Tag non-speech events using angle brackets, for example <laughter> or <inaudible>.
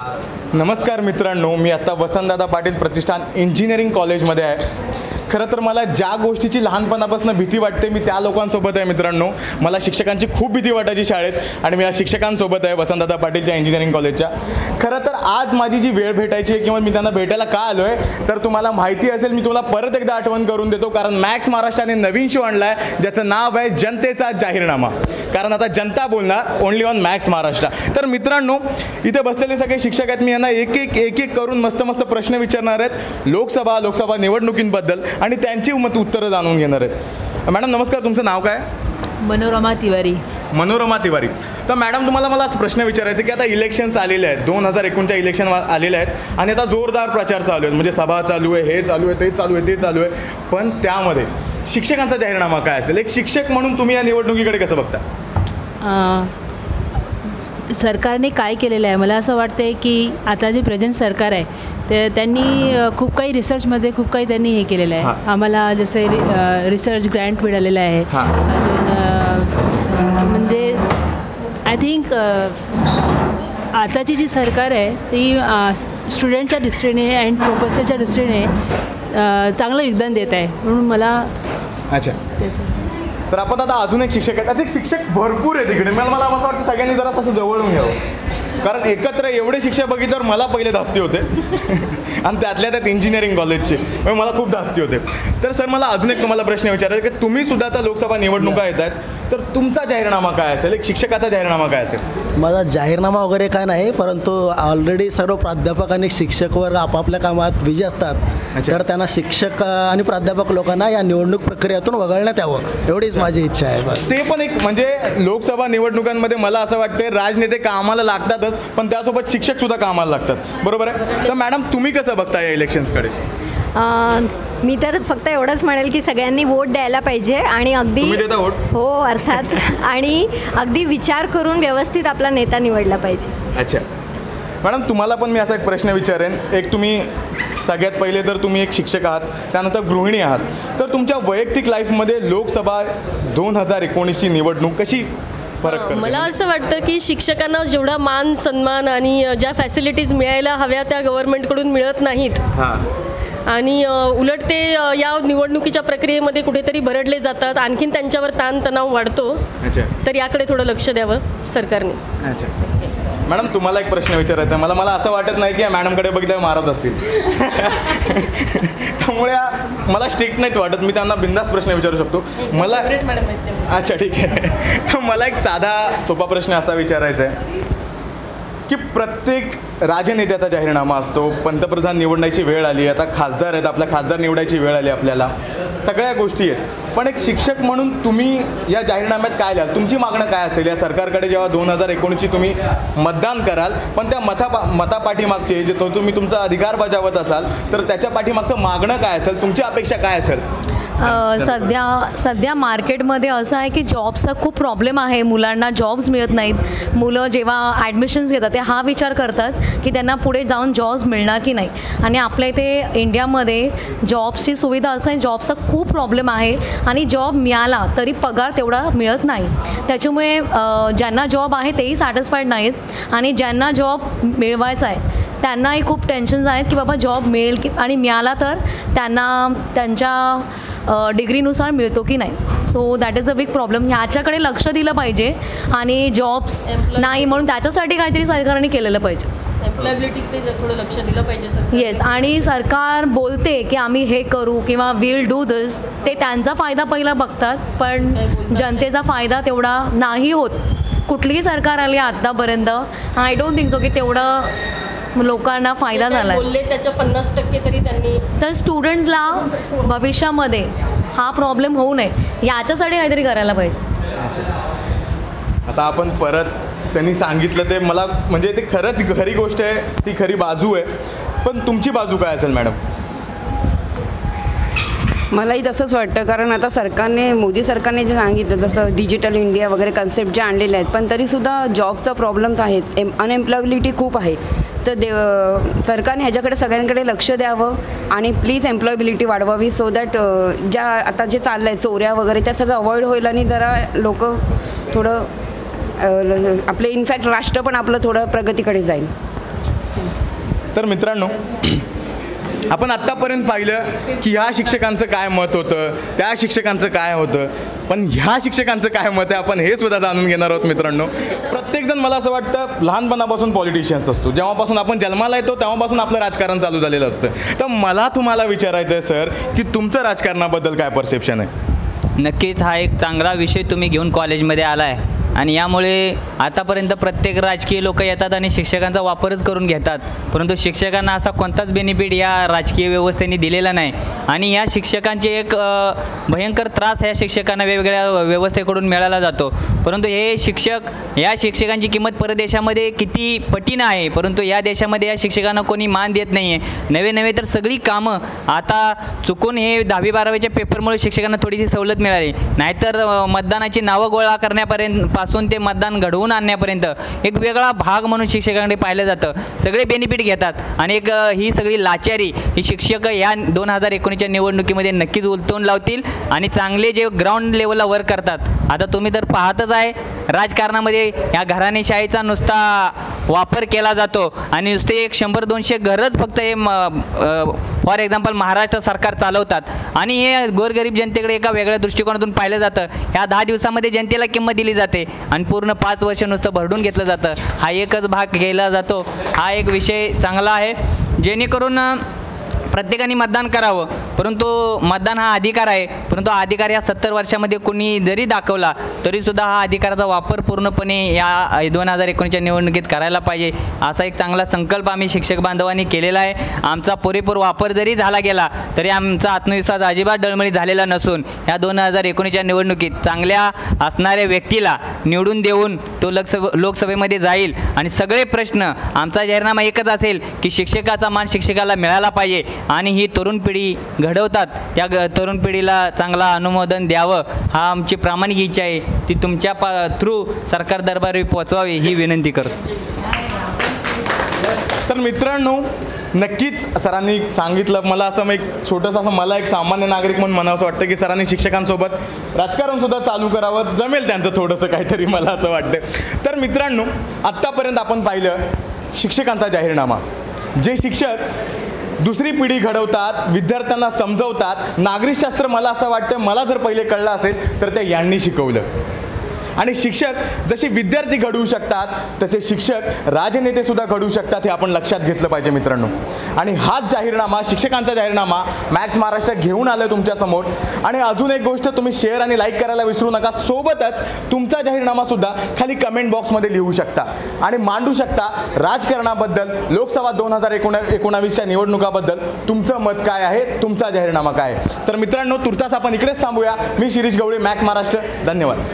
नमस्कार मित्रांनो मी आता वसंतदादा पाटील प्रतिष्ठान इंजिनिअरिंग कॉलेजमध्ये आहे. खरं तर मला ज्या गोष्टीची लहानपणापासून भीती वाटते मी त्या लोकांसोबत आहे मित्रांनो. मला शिक्षकांची खूप भीती वाटायची शाळेत आणि मी या शिक्षकांसोबत आहे वसंतदादा पाटीलच्या इंजिनिअरिंग कॉलेजच्या खरं तर आज माझी जी वेळ भेटायची आहे किंवा मी त्यांना भेटायला का आलो आहे तर तुम्हाला माहिती असेल मी तुम्हाला परत एकदा आठवण करून देतो कारण मॅक्स महाराष्ट्राने नवीन शो आणला आहे ज्याचं नाव आहे जनतेचा जाहीरनामा. कारण आता जनता बोलणार ओनली ऑन मॅक्स महाराष्ट्र. तर मित्रांनो इथे बसलेले सगळे शिक्षक आहेत मी यांना एक एक एक एक करून मस्त मस्त प्रश्न विचारणार आहेत. लोकसभा लोकसभा निवडणुकींबद्दल. आणि त्यांची मत उत्तरं जाणून घेणार आहेत. मॅडम नमस्कार. तुमचं नाव काय? मनोरमा तिवारी. मनोरमा तिवारी. तर मॅडम तुम्हाला मला असं प्रश्न विचारायचा की आता इलेक्शन्स आलेले आहेत. दोन हजार एकोणच्या इलेक्शन आलेले आहेत आणि आता जोरदार प्रचार चालू आहे म्हणजे सभा चालू आहे हे चालू आहे ते चालू आहे ते चालू आहे. पण त्यामध्ये शिक्षकांचा जाहीरनामा काय असेल? एक शिक्षक म्हणून तुम्ही या निवडणुकीकडे कसं बघता? सरकारने काय केलेलं आहे? मला असं वाटतं आहे की आता जे प्रेझेंट सरकार आहे ते त्यांनी खूप काही रिसर्चमध्ये खूप काही त्यांनी हे केलेलं आहे. आम्हाला जसं रि रिसर्च ग्रँट मिळालेलं आहे. अजून म्हणजे आय थिंक आताची जी सरकार आहे ती स्टुडंटच्या दृष्टीने अँड प्रोफेसरच्या दृष्टीने चांगलं योगदान देत आहे. म्हणून मला अच्छा. त्याचं तर आपण आता अजून एक शिक्षक आहेत. आता एक शिक्षक भरपूर आहे तिकडे मला मला असं वाटतं सगळ्यांनी जरा असं जवळून घ्यावं कारण एकत्र एवढे शिक्षक बघितल्यावर मला पहिले धास्ती होते. <laughs> आणि त्यातल्या त्यात इंजिनिअरिंग कॉलेजचे म्हणजे मला खूप धास्ती होते. तर सर मला अजून एक तुम्हाला प्रश्न विचारायचा की तुम्ही सुद्धा आता लोकसभा निवडणुका येत आहेत तर तुमचा जाहीरनामा काय असेल? एक शिक्षकाचा जाहीरनामा काय असेल? माझा जाहीरनामा वगैरे काय नाही परंतु ऑलरेडी सर्व प्राध्यापक आणि शिक्षक वर्ग आपापल्या कामात बिझी असतात. तर त्यांना शिक्षक आणि प्राध्यापक लोकांना या निवडणूक प्रक्रियेतून वगळण्यात यावं. एवढीच माझी इच्छा आहे ते पण एक म्हणजे लोकसभा निवडणुकांमध्ये मला असं वाटतं राजनेते कामाला लागतातच पण त्यासोबत शिक्षक सुद्धा कामाला लागतात. बरोबर आहे? तर मॅडम तुम्ही कसं बघता या इलेक्शन्सकडे अं, मी तर फक्त एवढंच म्हणेल की सगळ्यांनी वोट द्यायला पाहिजे आणि अगदी तुम्ही देता वोट? हो अर्थात. <laughs> आणि अगदी विचार करून व्यवस्थित आपला नेता निवडला पाहिजे. अच्छा. मॅडम तुम्हाला पण मी असा एक प्रश्न विचारेन. एक तुम्ही सगळ्यात पहिले तर तुम्ही एक शिक्षक आहात त्यानंतर गृहिणी आहात. तर तुमच्या वैयक्तिक लाईफमध्ये लोकसभा दोन हजार एकोणीसची निवडणूक कशी? मला असं वाटतं की शिक्षकांना जेवढा मान सन्मान आणि ज्या फॅसिलिटीज मिळायला हव्या त्या गव्हर्नमेंटकडून मिळत नाहीत. हां. आणि उलट ते या निवडणुकीच्या प्रक्रियेमध्ये कुठेतरी भरडले जातात. आणखीन त्यांच्यावर ताणतणाव वाढतो. अच्छा. तर याकडे थोडं लक्ष द्यावं सरकारने. अच्छा. मॅडम तुम्हाला एक प्रश्न विचारायचा आहे. मला मला असं वाटत नाही की मॅडमकडे बघितल्यावर मारत असतील. <laughs> त्यामुळे मला स्ट्रिक्ट नाही वाटत. मी त्यांना बिंदास प्रश्न विचारू शकतो. मला अच्छा ठीक आहे. तर <laughs> मला एक साधा सोपा प्रश्न असा विचारायचा आहे. की प्रत्येक राजनेत्याचा जाहीरनामा असतो पंतप्रधान निवडण्याची वेळ आली आता खासदार आहेत आपला खासदार निवडायची वेळ आली आपल्याला. सगळ्या गोष्टी आहेत. पण एक शिक्षक म्हणून तुम्ही या जाहीरनाम्यात काय लिहाल? तुमची मागणं काय असेल? या सरकारकडे जेव्हा दोन हजार एकोणीसची तुम्ही मतदान कराल पण त्या मता मतापाठीमागचे जे तो तुम्ही तुमचा अधिकार बजावत असाल तर त्याच्या पाठीमागचं मागणं काय असेल? तुमची अपेक्षा काय असेल? सध्या सध्या मार्केटमध्ये असं आहे की जॉबचा खूप प्रॉब्लेम आहे. मुलांना जॉब्स मिळत नाहीत. मुलं जेव्हा ॲडमिशन्स घेतात ते हा विचार करतात की त्यांना पुढे जाऊन जॉब्स मिळणार की नाही. आणि आपल्या इथे इंडियामध्ये जॉब्सची सुविधा असं आहे जॉबचा खूप प्रॉब्लेम आहे. आणि जॉब मिळाला तरी पगार तेवढा मिळत नाही. त्याच्यामुळे ज्यांना जॉब आहे तेही सॅटिस्फाईड नाहीत. आणि ज्यांना जॉब मिळवायचा आहे त्यांनाही खूप टेन्शन्स आहेत की बाबा जॉब मिळेल की आणि मिळाला तर त्यांना त्यांच्या डिग्रीनुसार मिळतो की नाही. So that is a big problem ह्याच्याकडे लक्ष दिलं पाहिजे आणि जॉब्स. नाही म्हणून त्याच्यासाठी काहीतरी सरकारने केलेलं पाहिजे. एम्प्लॉयबिलिटीकडे थोडं लक्ष दिलं पाहिजे सर येस आणि सरकार बोलते की आम्ही हे करू किंवा विल डू दिस ते त्यांचा फायदा पहिला बघतात पण. जनतेचा फायदा तेवढा नाही होत. कुठलीही सरकार आली आत्तापर्यंत आय डोंट थिंक सो की तेवढं लोकांना फायदा झाला आहे बोलले त्याच्या पन्नास टक्के तरी त्यांनी तर स्टुडंट्सला भविष्यामध्ये हा प्रॉब्लेम होऊ नये. याच्यासाठी काहीतरी करायला पाहिजे. आता आपण परत त्यांनी सांगितलं ते मला म्हणजे ते खरंच खरी गोष्ट आहे ती खरी बाजू आहे. पण तुमची बाजू काय असेल मॅडम? मलाही तसंच वाटतं कारण आता सरकारने मोदी सरकारने जे सांगितलं जसं डिजिटल इंडिया वगैरे कन्सेप्ट जे आणलेले आहेत पण तरीसुद्धा जॉबचा प्रॉब्लेम्स आहेत. एम अनएम्प्लॉयबिलिटी खूप आहे. तर दे सरकारने ह्याच्याकडे सगळ्यांकडे लक्ष द्यावं आणि प्लीज एम्प्लॉयबिलिटी वाढवावी सो दॅट ज्या आता जे चाललं आहे चोऱ्या वगैरे त्या सगळं अवॉइड होईल आणि जरा लोक थोडं आपले इनफॅक्ट राष्ट्र पण आपलं थोडं प्रगतीकडे जाईल. तर मित्रांनो आपण आत्तापर्यंत पाहिलं की ह्या शिक्षकांचं काय मत होतं त्या शिक्षकांचं काय होतं पण ह्या शिक्षकांचं काय मत आहे आपण हे सुद्धा जाणून घेणार आहोत मित्रांनो. प्रत्येकजण मला असं वाटतं लहानपणापासून पॉलिटिशियन्स असतो. जेव्हापासून आपण जन्माला येतो तेव्हापासून आपलं राजकारण चालू झालेलं असतं. तर मला तुम्हाला विचारायचं आहे सर की तुमचं राजकारणाबद्दल काय परसेप्शन आहे? नक्कीच हा एक चांगला विषय तुम्ही घेऊन कॉलेजमध्ये आला आहे आणि यामुळे आतापर्यंत प्रत्येक राजकीय लोक येतात आणि शिक्षकांचा वापरच करून घेतात. परंतु शिक्षकांना असा कोणताच बेनिफिट या राजकीय व्यवस्थेने दिलेला नाही. आणि या शिक्षकांचे एक भयंकर त्रास या शिक्षकांना वेगवेगळ्या व्यवस्थेकडून मिळाला जातो. परंतु हे शिक्षक या शिक्षकांची किंमत परदेशामध्ये किती पटीनं आहे परंतु या देशामध्ये या शिक्षकांना कोणी मान देत नाही आहे नवे नवे तर सगळी कामं आता चुकून हे दहावी बारावीच्या पेपरमुळे शिक्षकांना थोडीशी सवलत मिळाली. नाहीतर मतदानाची नावं गोळा करण्यापर्यंत पासून ते मतदान घडवून आणण्यापर्यंत एक वेगळा भाग म्हणून शिक्षकांकडे पाहिलं जातं. सगळे बेनिफिट घेतात. आणि एक ही सगळी लाचारी ही शिक्षक या दोन हजार एकोणीसच्या निवडणुकीमध्ये नक्कीच उलटवून लावतील आणि चांगले जे ग्राउंड लेवलला वर्क करतात. आता तुम्ही तर पाहतच आहे राजकारणामध्ये या घराणेशाहीचा नुसता वापर केला जातो आणि नुसते एक शंभर दोनशे घरच फक्त हे फॉर एक्झाम्पल महाराष्ट्र सरकार चालवतात. आणि हे गोरगरीब जनतेकडे एका वेगळ्या दृष्टिकोनातून पाहिलं जातं. ह्या दहा दिवसामध्ये जनतेला किंमत दिली जाते आणि पूर्ण पाच वर्ष नुसतं भरडून घेतलं जातं. हा एकच भाग केला जातो. हा एक विषय चांगला आहे. जेणेकरून प्रत्येकाने मतदान करावं. परंतु मतदान हा अधिकार आहे. परंतु हा अधिकार या सत्तर वर्षामध्ये कोणी जरी दाखवला तरीसुद्धा हा अधिकाराचा वापर पूर्णपणे या दोन हजार एकोणीसच्या निवडणुकीत करायला पाहिजे. असा एक चांगला संकल्प आम्ही शिक्षक बांधवांनी केलेला आहे. आमचा पुरेपूर वापर जरी झाला गेला तरी आमचा आत्मविश्वास अजिबात डळमळी झालेला नसून या दोन हजार एकोणीसच्या निवडणुकीत चांगल्या असणाऱ्या व्यक्तीला निवडून देऊन तो लोकसभ लोकसभेमध्ये जाईल. आणि सगळे प्रश्न आमचा जाहीरनामा एकच असेल की शिक्षकाचा मान शिक्षकाला मिळाला पाहिजे. आणि ही तरुण पिढी घडवतात. त्या ग तरुण पिढीला चांगला अनुमोदन द्यावं हा आमची प्रामाणिक इच्छा आहे. ती तुमच्या पा थ्रू सरकार दरबारी पोचवावी ही विनंती करतो. तर मित्रांनो नक्कीच सरांनी सांगितलं मला असं मग एक छोटंसं असं मला एक सामान्य नागरिक म्हणून म्हणावं वाटतं की सरांनी शिक्षकांसोबत राजकारणसुद्धा चालू करावं जमेल त्यांचं थोडंसं काहीतरी मला असं वाटतं. तर मित्रांनो आत्तापर्यंत आपण पाहिलं शिक्षकांचा जाहीरनामा. जे शिक्षक दुसरी पिढी घडवतात विद्यार्थ्यांना समजवतात. नागरिकशास्त्र मला असं वाटतं मला जर पहिले कळलं असेल तर ते यांनी शिकवलं. आणि शिक्षक जसे विद्यार्थी घडवू शकतात तसे शिक्षक राजनेते सुद्धा घडवू शकतात हे आपण लक्षात घेतलं पाहिजे मित्रांनो. आणि हाच जाहीरनामा शिक्षकांचा जाहीरनामा मॅक्स महाराष्ट्र घेऊन आलं तुमच्यासमोर आणि अजून एक गोष्ट तुम्ही शेअर आणि लाईक करायला विसरू नका सोबतच तुमचा जाहीरनामा सुद्धा खाली कमेंट बॉक्समध्ये लिहू शकता. आणि मांडू शकता राजकारणाबद्दल लोकसभा दोन हजार एकोणा एकोणावीसच्या निवडणुकाबद्दल तुमचं मत काय आहे तुमचा जाहीरनामा काय आहे. तर मित्रांनो तुर्तास आपण इकडेच थांबूया. मी शिरीष गवळी मॅक्स महाराष्ट्र. धन्यवाद.